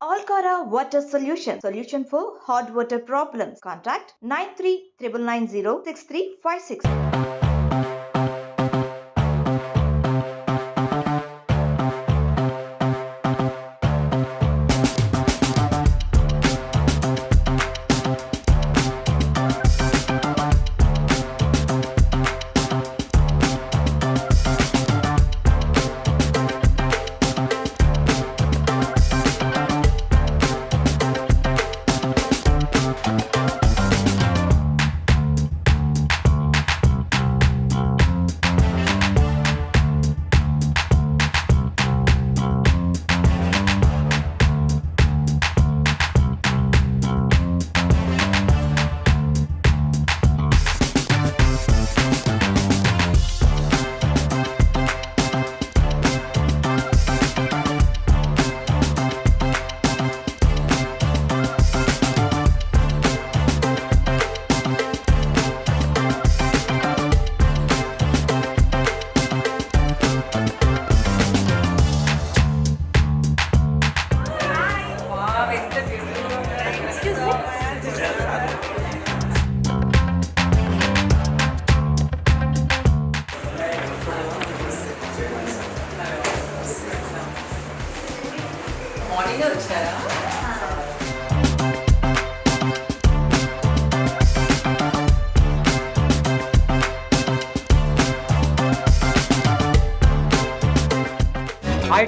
Alcara Water Solution. Solution for hot water problems. Contact 9399906356.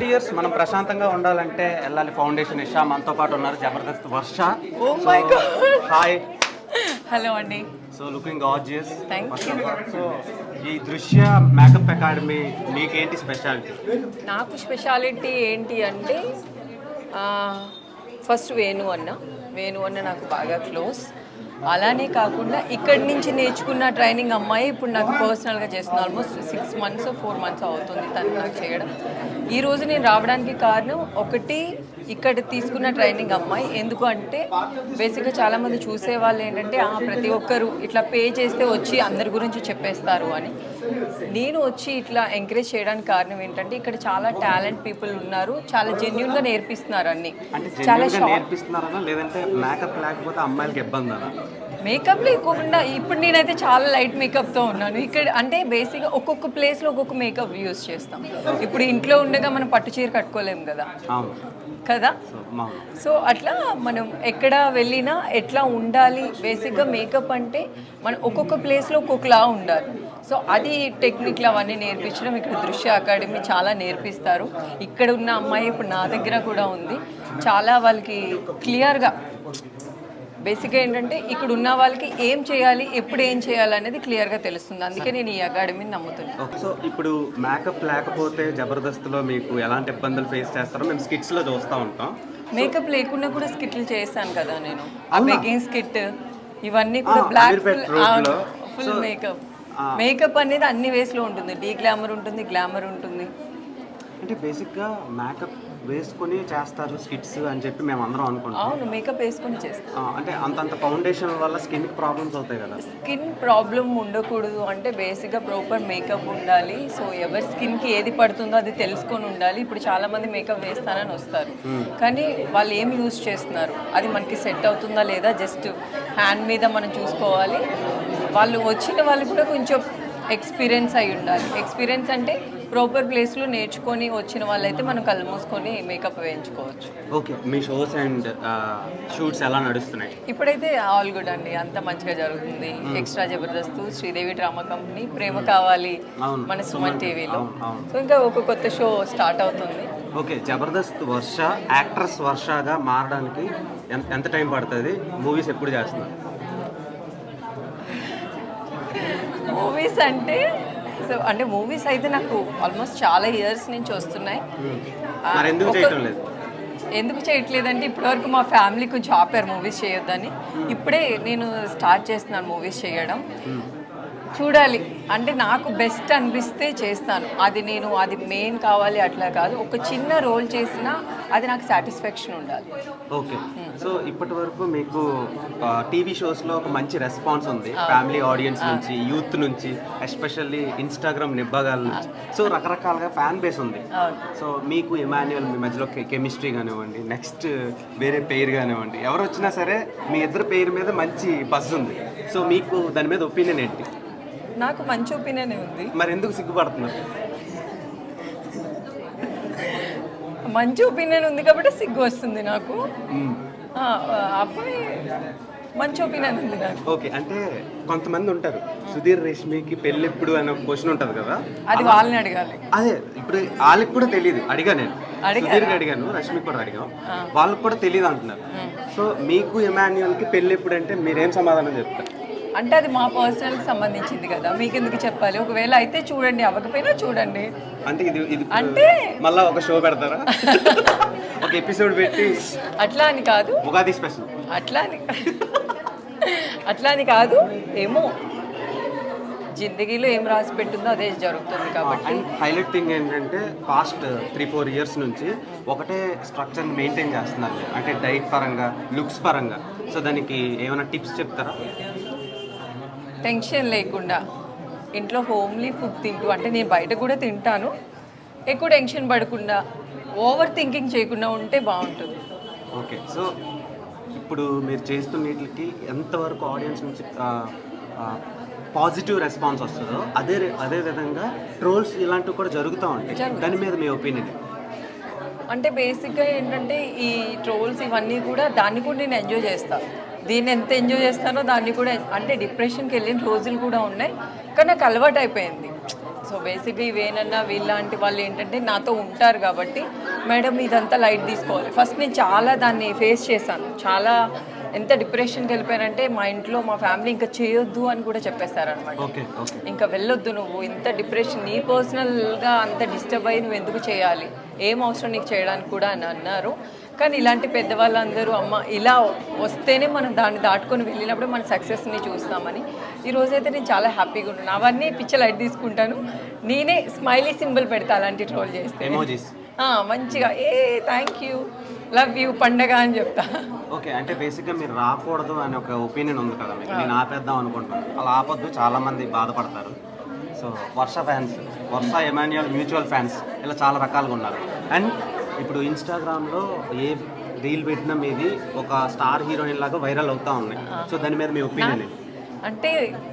Hi dears మనం ప్రశాంతంగా ఉండాలంటే వెళ్ళాలి ఫౌండేషన్. ఇషా మనతో పాటు ఉన్నారు. Jabardasth Varsha. Oh. Hi hello అండి. So looking you. సో ఈ దృశ్య మేకప్ అకాడమీ మీకేంటి స్పెషాలిటీ నాకు స్పెషాలిటీ ఏంటి అంటే ఫస్ట్ వేణు అన్న. వేణు అన్న నాకు బాగా క్లోజ్ అలానే కాకుండా ఇక్కడి నుంచి నేర్చుకున్న ట్రైనింగ్ అమ్మాయి ఇప్పుడు నాకు పర్సనల్గా చేస్తుంది. Almost six months four months అవుతుంది తను నాకు చేయడం. ఈ రోజు నేను రావడానికి కారణం ఒకటి ఇక్కడ తీసుకున్న ట్రైనింగ్ అమ్మాయి. ఎందుకు అంటే బేసిక్గా చాలామంది చూసే వాళ్ళు ఏంటంటే "ఆ, ప్రతి ఒక్కరు ఇట్లా పే చేస్తే వచ్చి అందరి గురించి చెప్పేస్తారు అని. నేను వచ్చి ఇట్లా ఎంకరేజ్ చేయడానికి కారణం ఏంటంటే ఇక్కడ చాలా టాలెంట్ పీపుల్ ఉన్నారు. చాలా జెన్యున్గా నేర్పిస్తున్నారు అన్ని. చాలా నేర్పిస్తున్నారనా? లేదంటే మేకప్ లేకపోతే అమ్మాయిలకి ఇబ్బంది మేకప్లో ఎక్కువకుండా ఇప్పుడు నేనైతే చాలా లైట్ మేకప్తో ఉన్నాను. ఇక్కడ అంటే బేసిక్గా ఒక్కొక్క ప్లేస్లో ఒక్కొక్క మేకప్ యూస్ చేస్తాం. ఇప్పుడు ఇంట్లో ఉండగా మనం పట్టు చీర కట్టుకోలేము కదా? కదా? సో అట్లా మనం ఎక్కడ వెళ్ళినా ఎట్లా ఉండాలి? బేసిక్గా మేకప్ అంటే మనం ఒక్కొక్క ప్లేస్లో ఒక్కొక్కలా ఉండాలి. సో అది టెక్నిక్లు అవన్నీ నేర్పించడం ఇక్కడ దృశ్య అకాడమీ చాలా నేర్పిస్తారు. ఇక్కడ ఉన్న అమ్మాయి ఇప్పుడు నా దగ్గర కూడా ఉంది. చాలా వాళ్ళకి క్లియర్గా బేసిక్గా ఏంటంటే ఇక్కడ ఉన్న వాళ్ళకి ఏం చేయాలి ఎప్పుడు ఏం చేయాలి అనేది క్లియర్గా తెలుస్తుంది. అందుకే నేను ఈ అకాడమీని నమ్ముతున్నాను సో ఇప్పుడు మేకప్ లేకపోతే జబర్దస్త్లో మీకు ఎలాంటి ఇబ్బందులు ఫేస్ చేస్తారో మేము స్కిట్స్లో చూస్తూ ఉంటాం. మేకప్ లేకుండా కూడా స్కిట్లు చేస్తాను కదా నేను. ఆ? బెగింగ్ స్కిట్ ఇవన్నీ కూడా బ్లాక్. Full makeup. మేకప్ అనేది అన్ని వేస్లో ఉంటుంది. డీ గ్లామర్ ఉంటుంది గ్లామర్ ఉంటుంది. అంటే బేసిక్గా మేకప్ వేసుకొని చేస్తారు స్కిట్స్ అని చెప్పి మేము అందరం అనుకుంటాం అవును మేకప్ వేసుకొని చేస్తాను ఆ, అంటే అంతంత ఫౌండేషన్ వల్ల స్కిన్కి ప్రాబ్లమ్స్ అవుతాయి కదా. స్కిన్ ప్రాబ్లం ఉండకూడదు అంటే బేసిక్గా ప్రాపర్ మేకప్ ఉండాలి. సో ఎవరి స్కిన్కి ఏది పడుతుందో అది తెలుసుకొని ఉండాలి. ఇప్పుడు చాలా మంది మేకప్ వేస్తానని వస్తారు. కానీ వాళ్ళు ఏం యూజ్ చేస్తున్నారు? అది మనకి సెట్ అవుతుందా లేదా? జస్ట్ హ్యాండ్ మీద మనం చూసుకోవాలి. వాళ్ళు వచ్చిన వాళ్ళు కూడా కొంచెం ఎక్స్పీరియన్స్ అయి ఉండాలి. ఎక్స్పీరియన్స్ అంటే ప్రాపర్ ప్లేస్లో నేర్చుకొని వచ్చిన వాళ్ళైతే మనం కళ్ళు మూసుకొని మేకప్ వేయించుకోవచ్చు. ఓకే. మీ షోస్ అండ్ షూట్స్ ఎలా నడుస్తున్నాయి? ఇప్పుడైతే ఆల్ గుడ్ అండి. అంత మంచిగా జరుగుతుంది. Extra Jabardasth Sridevi drama company ప్రేమ కావాలి. మన సుమన్ టీవీలో. సో ఇంకా ఒక కొత్త షో స్టార్ట్ అవుతుంది. ఓకే. జబర్దస్త్ వర్ష యాక్ట్రెస్ వర్షగా మారడానికి ఎంత టైం పడుతుంది? మూవీస్ ఎప్పుడు చేస్తున్నారు? మూవీస్ అంటే సో అంటే మూవీస్ అయితే నాకు ఆల్మోస్ట్ చాలా ఇయర్స్ నుంచి వస్తున్నాయి. ఎందుకు చేయట్లేదంటే ఇప్పటివరకు మా ఫ్యామిలీ కొంచెం ఆపారు మూవీస్ చేయొద్దని. ఇప్పుడే నేను స్టార్ట్ చేస్తున్నాను మూవీస్ చేయడం. చూడాలి. అంటే నాకు బెస్ట్ అనిపిస్తే చేస్తాను. అది నేను అది మెయిన్ కావాలి అట్లా కాదు. ఒక చిన్న రోల్ చేసినా అది నాకు సాటిస్ఫాక్షన్ ఉండాలి. ఓకే. సో ఇప్పటి వరకు మీకు టీవీ షోస్లో ఒక మంచి రెస్పాన్స్ ఉంది. ఫ్యామిలీ ఆడియన్స్ నుంచి యూత్ నుంచి ఎస్పెషల్లీ ఇన్స్టాగ్రామ్ నిబ్బగాల నుంచి. సో రకరకాలుగా ఫ్యాన్ బేస్ ఉంది. సో మీకు ఇమాన్యువల్ మీ మధ్యలో కెమిస్ట్రీ కానివ్వండి నెక్స్ట్ వేరే పేరు కానివ్వండి ఎవరు వచ్చినా సరే మీ ఇద్దరు పేరు మీద మంచి బస్ ఉంది. సో మీకు దాని మీద ఒపీనియన్ ఏంటి? నాకు మంచి ఒపీనియన్ ఉంది. మరి ఎందుకు సిగ్గుపడుతున్నారు? మంచి ఒపీనియన్ ఉంది కాబట్టి సిగ్గు వస్తుంది నాకు. ఆ, అబ్బాయి మంచి ఒపీనియన్ ఉంది నాకు. ఓకే అంటే కొంతమంది ఉంటారు. సుధీర్ రేష్మికి పెళ్ళి ఎప్పుడు అనే క్వశ్చన్ ఉంటుంది కదా. అది వాళ్ళని అడగాలి. అదే ఇప్పుడు వాళ్ళకి కూడా తెలియదు అడిగా నేను. అడిగారా? సుధీర్కి అడిగాను రష్మికి కూడా అడిగాం. వాళ్ళకి కూడా తెలియదు అంటున్నారు. సో మీకు ఇమాన్యుయల్కి పెళ్ళి ఎప్పుడు అంటే మీరేం సమాధానం చెప్తారు? అంటే అది మా పర్సనల్కి సంబంధించింది కదా. మీకు ఎందుకు చెప్పాలి? ఒకవేళ అయితే చూడండి అవ్వకపోయినా చూడండి. అంటే ఇది ఇది అంటే మళ్ళా ఒక షో పెడతారా? ఒక ఎపిసోడ్ పెట్టి అట్లా అని కాదు. ఉగాది స్పెషల్ అట్లా అని అట్లా అని కాదు. ఏమో. జిందగీలో ఏం రాసి పెట్టిందో అదే జరుగుతుంది కాబట్టి. హైలైట్ థింగ్ ఏంటంటే పాస్ట్ త్రీ ఫోర్ ఇయర్స్ నుంచి ఒకటే స్ట్రక్చర్ మెయింటైన్ చేస్తున్నారు. అంటే డైట్ పరంగా లుక్స్ పరంగా. సో దానికి ఏమైనా టిప్స్ చెప్తారా? టెన్షన్ లేకుండా. ఇంట్లో హోమ్లీ ఫుడ్ తింటూ అంటే నేను బయట కూడా తింటాను. ఎక్కువ టెన్షన్ పడకుండా ఓవర్ థింకింగ్ చేయకుండా ఉంటే బాగుంటుంది. ఓకే. సో ఇప్పుడు మీరు చేస్తున్న వీటికి ఎంతవరకు ఆడియన్స్ నుంచి పాజిటివ్ రెస్పాన్స్ వస్తుందో అదే అదే విధంగా ట్రోల్స్ ఇలాంటివి కూడా జరుగుతూ ఉంటాయి. దాని మీద మీ ఒపీనియన్? అంటే బేసిక్గా ఏంటంటే ఈ ట్రోల్స్ ఇవన్నీ కూడా దాన్ని కూడా నేను ఎంజాయ్ చేస్తాను దీన్ని ఎంత ఎంజాయ్ చేస్తానో దాన్ని కూడా అంటే డిప్రెషన్కి వెళ్ళిన రోజులు కూడా ఉన్నాయి. కానీ నాకు అలవాటు అయిపోయింది. సో బేసిక్గా ఇవేనన్నా వీళ్ళలాంటి వాళ్ళు ఏంటంటే నాతో ఉంటారు కాబట్టి మేడం ఇదంతా లైట్ తీసుకోవాలి. ఫస్ట్ నేను చాలా దాన్ని ఫేస్ చేశాను. చాలా ఎంత డిప్రెషన్కి వెళ్ళిపోయానంటే మా ఇంట్లో మా ఫ్యామిలీ ఇంకా చేయొద్దు అని కూడా ఓకే ఇంకా వెళ్ళొద్దు నువ్వు. ఇంత డిప్రెషన్ నీ పర్సనల్గా అంత డిస్టర్బ్ అయ్యి నువ్వు ఎందుకు చేయాలి? ఏం అవసరం నీకు చేయడానికి కూడా అని అన్నారు. కానీ ఇలాంటి పెద్దవాళ్ళందరూ అమ్మ ఇలా వస్తేనే మనం దాన్ని దాటుకొని వెళ్ళినప్పుడు మన సక్సెస్ని చూస్తామని. ఈ రోజైతే నేను చాలా హ్యాపీగా ఉన్నాను. అవన్నీ పిచ్చ లైట్ తీసుకుంటాను. నేనే స్మైలీ సింబల్ పెడతా అలాంటి ట్రోల్ చేస్తే. మంచిగా ఏ థ్యాంక్ యూ లవ్ యూ పండగ అని చెప్తా. ఓకే అంటే బేసిక్గా మీరు రాకూడదు అనే ఒక ఒపీనియన్ ఉంది కదా మీకు. నేను ఆపేద్దాం అనుకుంటున్నాను. అలా ఆపొద్దు చాలా మంది బాధపడతారు. So Varsha fans Varsha Emmanuel mutual fans ఇలా చాలా రకాలుగా ఉన్నారు. అండ్ ఇప్పుడు ఇన్స్టాగ్రామ్లో ఏ రీల్ పెట్టినా మీది ఒక స్టార్ హీరోయిన్ లాగా వైరల్ అవుతా ఉన్నాయి. సో దాని మీద మీ ఒపీనియన్ అంటే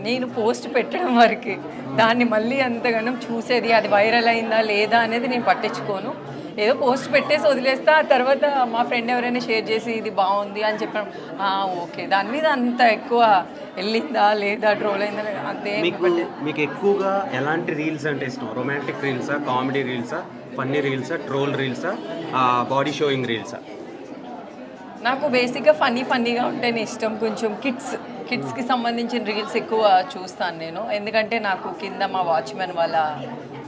నేను పోస్ట్ పెట్టడం వరకు దాన్ని మళ్ళీ అంతగానం చూసేది అది వైరల్ అయిందా లేదా అనేది నేను పట్టించుకోను. ఏదో పోస్ట్ పెట్టేసి వదిలేస్తా ఆ తర్వాత మా ఫ్రెండ్ ఎవరైనా షేర్ చేసి ఇది బాగుంది అని చెప్పడం. "ఆ, ఓకే. దాని మీద అంత ఎక్కువ వెళ్ళిందా లేదా ట్రోల్ అయిందా లేదా అంతే మీకు మీకు ఎక్కువగా ఎలాంటి రీల్స్ అంటే ఇష్టం? రొమాంటిక్ రీల్సా కామెడీ రీల్సా ఫన్నీ రీల్సా ట్రోల్ రీల్సా బాడీ షోయింగ్ రీల్సా నాకు బేసిక్గా ఫన్నీ ఫన్నీగా ఉంటేనే ఇష్టం. కొంచెం కిడ్స్ కిడ్స్కి సంబంధించిన రీల్స్ ఎక్కువ చూస్తాను నేను. ఎందుకంటే నాకు కింద మా వాచ్మెన్ వాళ్ళ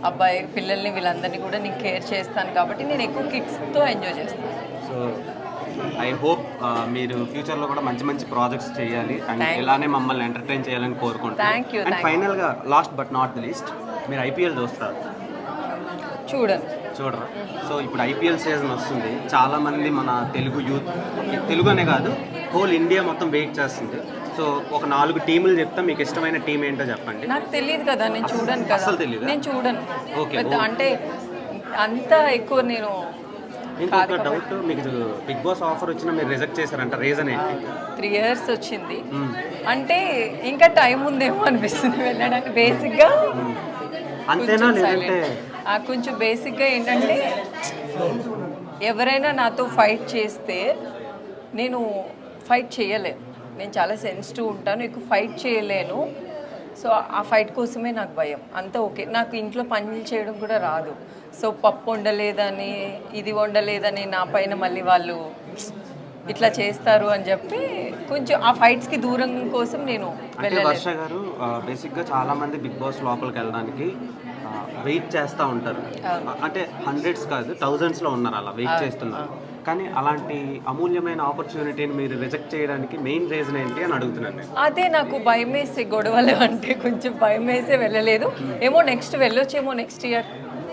అబ్బాయి పిల్లల్ని వీళ్ళందరినీ కూడా నేను కేర్ చేస్తాను కాబట్టి నేను ఎక్కువ కిడ్స్తో ఎంజాయ్ చేస్తాను. సో ఐ హోప్ మీరు ఫ్యూచర్లో కూడా మంచి మంచి ప్రాజెక్ట్స్ చేయాలి అండ్ ఇలానే మమ్మల్ని ఎంటర్టైన్ చేయాలని కోరుకుంటున్నాను థ్యాంక్ యూ అండ్ ఫైనల్గా last but not the least మీరు ఐపీఎల్ చూస్తారు చూడను చూడరా. సో ఇప్పుడు ఐపీఎల్ సీజన్ వస్తుంది. చాలా మంది మన తెలుగు యూత్ తెలుగు అనే కాదు హోల్ ఇండియా మొత్తం వెయిట్ చేస్తుంది. సో ఒక నాలుగు టీములు చెప్తా మీకు ఇష్టమైన టీం ఏంటో చెప్పండి. నాకు తెలియదు కదా నేను చూడను కదా. అస్సలు తెలీదా? నేను చూడను. ఓకే, అంటే అంత ఎక్కువ నేను ఇంకొక డౌట్ మీకు బిగ్ బాస్ ఆఫర్ వచ్చినా మీరు రిజెక్ట్ చేశారంట రీజన్ ఏంటి? త్రీ ఇయర్స్ వచ్చింది. అంటే ఇంకా టైం ఉందేమో అనిపిస్తుంది వెళ్ళడానికి. బేసిక్గా అంతేనా లేదంటే ఆ కొంచెం బేసిక్గా ఏంటంటే ఎవరైనా నాతో ఫైట్ చేస్తే నేను ఫైట్ చేయలేను నేను చాలా సెన్సిటివ్ ఉంటాను ఎక్కువ ఫైట్ చేయలేను. సో ఆ ఫైట్ కోసమే నాకు భయం. అంతా ఓకే. నాకు ఇంట్లో పనులు చేయడం కూడా రాదు. సో పప్పు వండలేదని ఇది వండలేదని నా పైన మళ్ళీ వాళ్ళు ఇట్లా చేస్తారు అని చెప్పి కొంచెం ఆ ఫైట్స్కి దూరం కోసం నేను వర్ష గారు బేసిక్గా చాలా మంది బిగ్ బాస్ లోపలికి వెళ్ళడానికి వెయిట్ చేస్తూ ఉంటారు. అంటే హండ్రెడ్స్ కాదు థౌజండ్స్లో ఉన్నారు అలా వెయిట్ చేస్తున్నారు. కానీ అలాంటి అమూల్యమైన ఆపర్చునిటీని మీరు రిజెక్ట్ చేయడానికి మెయిన్ రీజన్ ఏంటి అని అడుగుతున్నాను నేను. అదే నాకు భయం వేసే గొడవలు అంటే కొంచెం భయం వేసే వెళ్ళలేదు. ఏమో నెక్స్ట్ వెళ్ళొచ్చేమో నెక్స్ట్ ఇయర్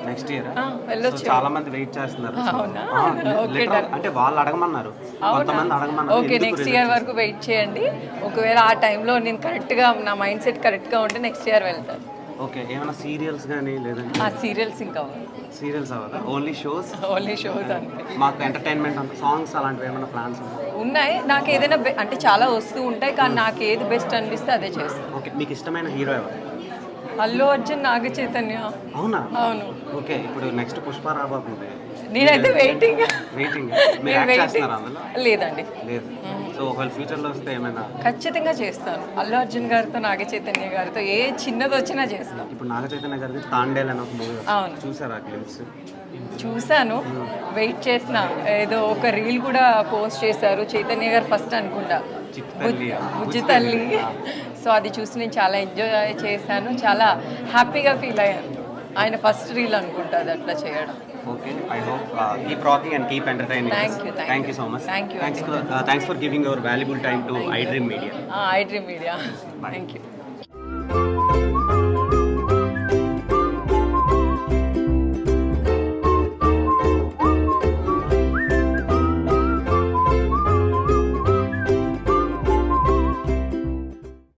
నెక్స్ట్ ఇయర్ వెళ్ళొచ్చు చాలా మంది వెయిట్ చేస్తున్నారు. అంటే వాళ్ళు అడగమన్నారు. కొంతమంది అడగమన్నారు ఓకే నెక్స్ట్ ఇయర్ వరకు వెయిట్ చేయండి. ఒకవేళ ఆ టైంలో నేను కరెక్ట్గా నా మైండ్ సెట్ కరెక్ట్గా ఉంటే నెక్స్ట్ ఇయర్ వెళ్తాను. ఓకే ఏమైనా సీరియల్స్ కానీ లేదంటే ఆ సీరియల్స్ ఇంకా సీరియల్స్ అవ్వదా? Only shows? ఓన్లీ షోస్ అంతే. మాకు ఎంటర్టైన్మెంట్ అంత సాంగ్స్ అలాంటివి ఏమైనా ప్లాన్స్ ఉన్నాయి? నాకు ఏదైనా బె- అంటే చాలా వస్తూ ఉంటాయి కానీ నాకు ఏది బెస్ట్ అనిపిస్తే అదే చేస్తాను. ఓకే మీకు ఇష్టమైన హీరో ఎవరు? అల్లు అర్జున్ నాగ చైతన్య. అవునా? అవును. ఓకే ఇప్పుడు నెక్స్ట్ పుష్ప రాబోతుంది. నేనైతే వెయిటింగ్ వెయిటింగ్ మీరు నేను యాక్ట్ వెయిటింగ్ చేస్తున్నారా అందులో? లేదండి. లేదు. సో ఒకవేళ ఫ్యూచర్లో వస్తే ఏమైనా? ఖచ్చితంగా చేస్తాను. అల్లు అర్జున్ గారితో నాగ చైతన్య గారితో ఏ చిన్నది వచ్చినా చేస్తాను. ఇప్పుడు నాగ చైతన్య గారిది తాండేల్ అని ఒక మూవీ అవును. చూసారా క్లిప్స్ చూశాను. వెయిట్ చేసిన ఏదో ఒక రీల్ కూడా పోస్ట్ చేశారు. చైతన్య గారు ఫస్ట్ అనుకుంటా. బుజ్జి తల్లి. సో అది చూసి నేను చాలా ఎంజాయ్ చేశాను. చాలా హ్యాపీగా ఫీల్ అయ్యాను. ఆయన ఫస్ట్ రీల్ అనుకుంటా అది అట్లా చేయడం. Okay, I hope uh, keep rocking and keep entertaining. Thank us. you, thank, you. so much. Thank you. Thanks for, uh, thanks for giving your valuable time to iDream Media. Ah, I Dream Media. Bye. Thank you.